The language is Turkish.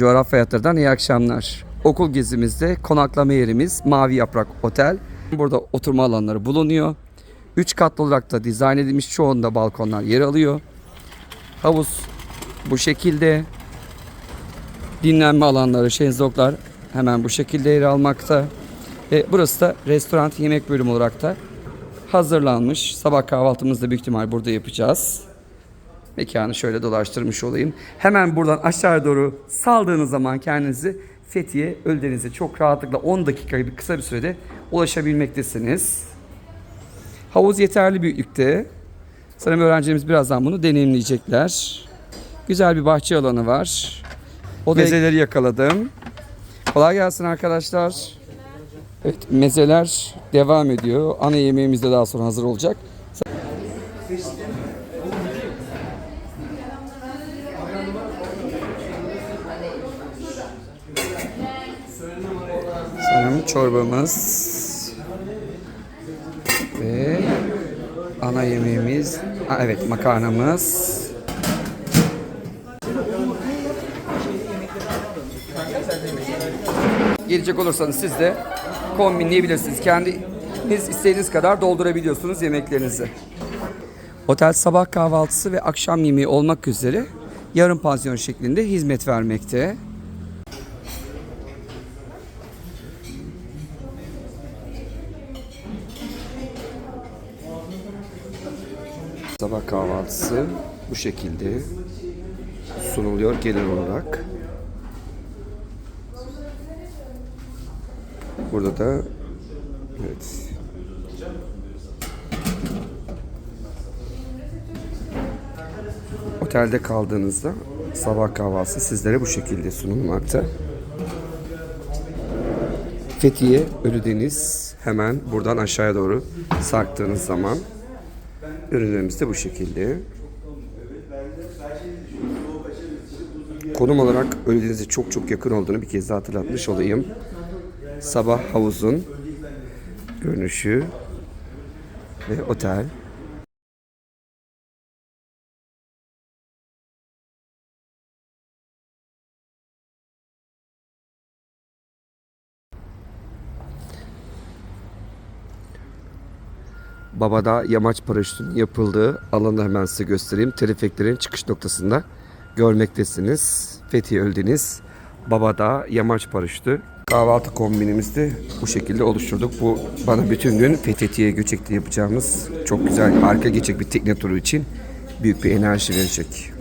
Coğrafya hayatlardan iyi akşamlar. Okul gezimizde konaklama yerimiz Mavi Yaprak Otel. Burada oturma alanları bulunuyor. 3 katlı olarak da dizayn edilmiş çoğunda balkonlar yer alıyor. Havuz bu şekilde. Dinlenme alanları, şezlonglar hemen bu şekilde yer almakta. E, burası da restoran yemek bölümü olarak da hazırlanmış. Sabah kahvaltımızı da büyük ihtimal burada yapacağız. Mekanı şöyle dolaştırmış olayım. Hemen buradan aşağıya doğru saldığınız zaman kendinizi Fethiye Ölüdeniz'e çok rahatlıkla 10 dakika gibi kısa bir sürede ulaşabilmektesiniz. Havuz yeterli büyüklükte. Sanırım öğrencilerimiz birazdan bunu deneyimleyecekler. Güzel bir bahçe alanı var. O mezeleri yakaladım. Kolay gelsin arkadaşlar. Evet mezeler devam ediyor. Ana yemeğimiz de daha sonra hazır olacak. Sanırım çorbamız ve ana yemeğimiz, Aa, evet makarnamız. Gelecek olursanız siz de kombinleyebilirsiniz. Kendiniz istediğiniz kadar doldurabiliyorsunuz yemeklerinizi. Otel sabah kahvaltısı ve akşam yemeği olmak üzere yarım pansiyon şeklinde hizmet vermekte. Sabah kahvaltısı bu şekilde sunuluyor genel olarak. Burada da evet Otelde kaldığınızda sabah kahvaltısı sizlere bu şekilde sunulmakta. Fethiye Ölüdeniz hemen buradan aşağıya doğru sarktığınız zaman ürünlerimiz de bu şekilde. Konum olarak Ölüdeniz'e çok çok yakın olduğunu bir kez daha hatırlatmış olayım. Sabah havuzun görünüşü ve otel. Babada yamaç paraşütünün yapıldığı alanı hemen size göstereyim. Telefeklerin çıkış noktasında görmektesiniz. Fethiye Öldeniz, Babada yamaç paraşütü. Kahvaltı kombinimizi bu şekilde oluşturduk. Bu bana bütün gün Fethiye'ye göçekte yapacağımız çok güzel, harika geçecek bir tekne turu için büyük bir enerji verecek.